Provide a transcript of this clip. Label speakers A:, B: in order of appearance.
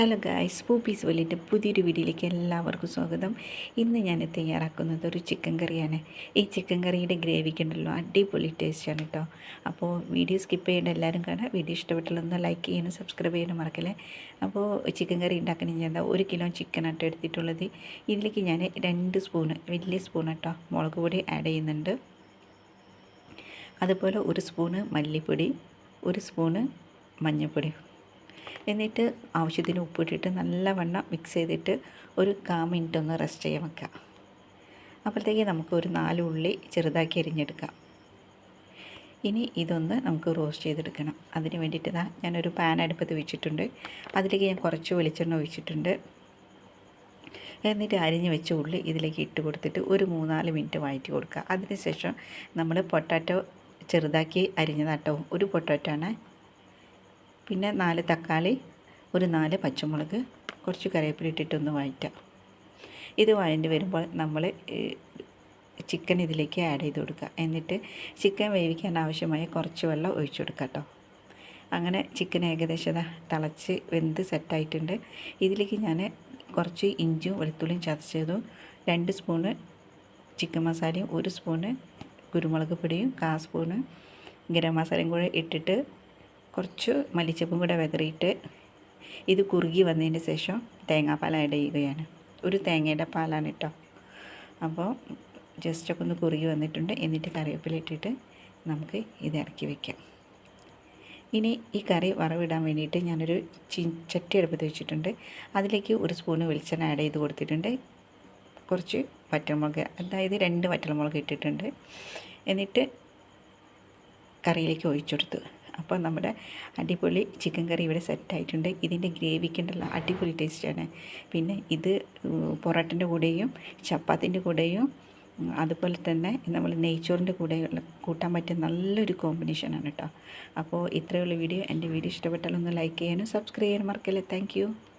A: hello guys പൂപ്പീസ് വലിൻ്റെ പുതിയൊരു വീഡിയോയിലേക്ക് എല്ലാവർക്കും സ്വാഗതം ഇന്ന് ഞാൻ തയ്യാറാക്കുന്നത് ഒരു ചിക്കൻ കറിയാണ് ഈ ചിക്കൻ കറിയുടെ ഗ്രേവിക്ക് ഉണ്ടല്ലോ അടിപൊളി ടേസ്റ്റാണ് കേട്ടോ അപ്പോൾ വീഡിയോ സ്കിപ്പ് ചെയ്യേണ്ട എല്ലാവരും കാണാം വീഡിയോ ഇഷ്ടപ്പെട്ടില്ലെന്ന് ലൈക്ക് ചെയ്യാനും സബ്സ്ക്രൈബ് ചെയ്യാനും മറക്കല്ലേ അപ്പോൾ ചിക്കൻ കറി ഉണ്ടാക്കണം ഞാൻ എന്താ ഒരു കിലോ ചിക്കൻ ആട്ടോ എടുത്തിട്ടുള്ളത് ഇതിലേക്ക് ഞാൻ രണ്ട് സ്പൂണ് വലിയ സ്പൂൺ കേട്ടോ മുളക് പൊടി ആഡ് ചെയ്യുന്നുണ്ട് അതുപോലെ ഒരു സ്പൂണ് മല്ലിപ്പൊടി ഒരു സ്പൂണ് മഞ്ഞൾപ്പൊടി എന്നിട്ട് ആവശ്യത്തിന് ഉപ്പിട്ടിട്ട് നല്ലവണ്ണം മിക്സ് ചെയ്തിട്ട് ഒരു കാ മിനിറ്റ് ഒന്ന് റെസ്റ്റ് ചെയ്യാൻ വെക്കാം അപ്പോഴത്തേക്ക് നമുക്ക് ഒരു നാല് ഉള്ളി ചെറുതാക്കി അരിഞ്ഞെടുക്കാം ഇനി ഇതൊന്ന് നമുക്ക് റോസ്റ്റ് ചെയ്തെടുക്കണം അതിന് വേണ്ടിയിട്ട് ഇതാ ഞാനൊരു പാൻ അടുപ്പത്ത് വെച്ചിട്ടുണ്ട് അതിലേക്ക് ഞാൻ കുറച്ച് വെളിച്ചെണ്ണ ഒഴിച്ചിട്ടുണ്ട് എന്നിട്ട് അരിഞ്ഞ് വെച്ച ഉള്ളി ഇതിലേക്ക് ഇട്ട് കൊടുത്തിട്ട് ഒരു മൂന്നാല് മിനിറ്റ് വഴറ്റി കൊടുക്കുക അതിനുശേഷം നമ്മൾ പൊട്ടാറ്റോ ചെറുതാക്കി അരിഞ്ഞതാട്ടോ ഒരു പൊട്ടാറ്റോ ആണ് പിന്നെ നാല് തക്കാളി ഒരു നാല് പച്ചമുളക് കുറച്ച് കറിവേപ്പില ഇട്ടിട്ടൊന്ന് വഴറ്റാം ഇത് വഴണ്ടി വരുമ്പോൾ നമ്മൾ ചിക്കൻ ഇതിലേക്ക് ആഡ് ചെയ്ത് കൊടുക്കുക എന്നിട്ട് ചിക്കൻ വേവിക്കാൻ ആവശ്യമായ കുറച്ച് വെള്ളം ഒഴിച്ചു കൊടുക്കുക കേട്ടോ അങ്ങനെ ചിക്കൻ ഏകദേശം തിളച്ച് വെന്ത് സെറ്റായിട്ടുണ്ട് ഇതിലേക്ക് ഞാൻ കുറച്ച് ഇഞ്ചും വെളുത്തുള്ളിയും ചതച്ചതും രണ്ട് സ്പൂണ് ചിക്കൻ മസാലയും ഒരു സ്പൂണ് കുരുമുളക് പൊടിയും കാ സ്പൂണ് ഗരം മസാലയും കൂടെ ഇട്ടിട്ട് കുറച്ച് മല്ലിച്ചപ്പും കൂടെ വിതറിയിട്ട് ഇത് കുറുകി വന്നതിന് ശേഷം തേങ്ങാപ്പാൽ ആഡ് ചെയ്യുകയാണ് ഒരു തേങ്ങയുടെ പാലാണ് കേട്ടോ അപ്പോൾ ജസ്റ്റ് ഒക്കെ ഒന്ന് കുറുകി വന്നിട്ടുണ്ട് എന്നിട്ട് കറിവേപ്പില ഇട്ടിട്ട് നമുക്ക് ഇത് ഇറക്കി വയ്ക്കാം ഇനി ഈ കറി വറവിടാൻ വേണ്ടിയിട്ട് ഞാനൊരു ചി ചട്ടി അടുപ്പത്ത് വെച്ചിട്ടുണ്ട് അതിലേക്ക് ഒരു സ്പൂണ് വെളിച്ചെണ്ണ ആഡ് ചെയ്ത് കൊടുത്തിട്ടുണ്ട് കുറച്ച് വറ്റൽമുളക് അതായത് രണ്ട് വറ്റൽമുളക് ഇട്ടിട്ടുണ്ട് എന്നിട്ട് കറിയിലേക്ക് ഒഴിച്ചെടുത്ത് അപ്പോൾ നമ്മുടെ അടിപൊളി ചിക്കൻ കറി ഇവിടെ സെറ്റായിട്ടുണ്ട് ഇതിൻ്റെ ഗ്രേവിക്കുണ്ടല്ല അടിപൊളി ടേസ്റ്റാണ് പിന്നെ ഇത് പൊറോട്ടിൻ്റെ കൂടെയും ചപ്പാത്തിൻ്റെ കൂടെയും അതുപോലെ തന്നെ നമ്മൾ നെയ്ച്ചോറിൻ്റെ കൂടെ കൂട്ടാൻ പറ്റിയ നല്ലൊരു കോമ്പിനേഷനാണ് കേട്ടോ അപ്പോൾ ഇത്രയുള്ള വീഡിയോ എൻ്റെ വീഡിയോ ഇഷ്ടപ്പെട്ടാൽ ഒന്ന് ലൈക്ക് ചെയ്യാനും സബ്സ്ക്രൈബ് ചെയ്യാനും മറക്കല്ലേ താങ്ക്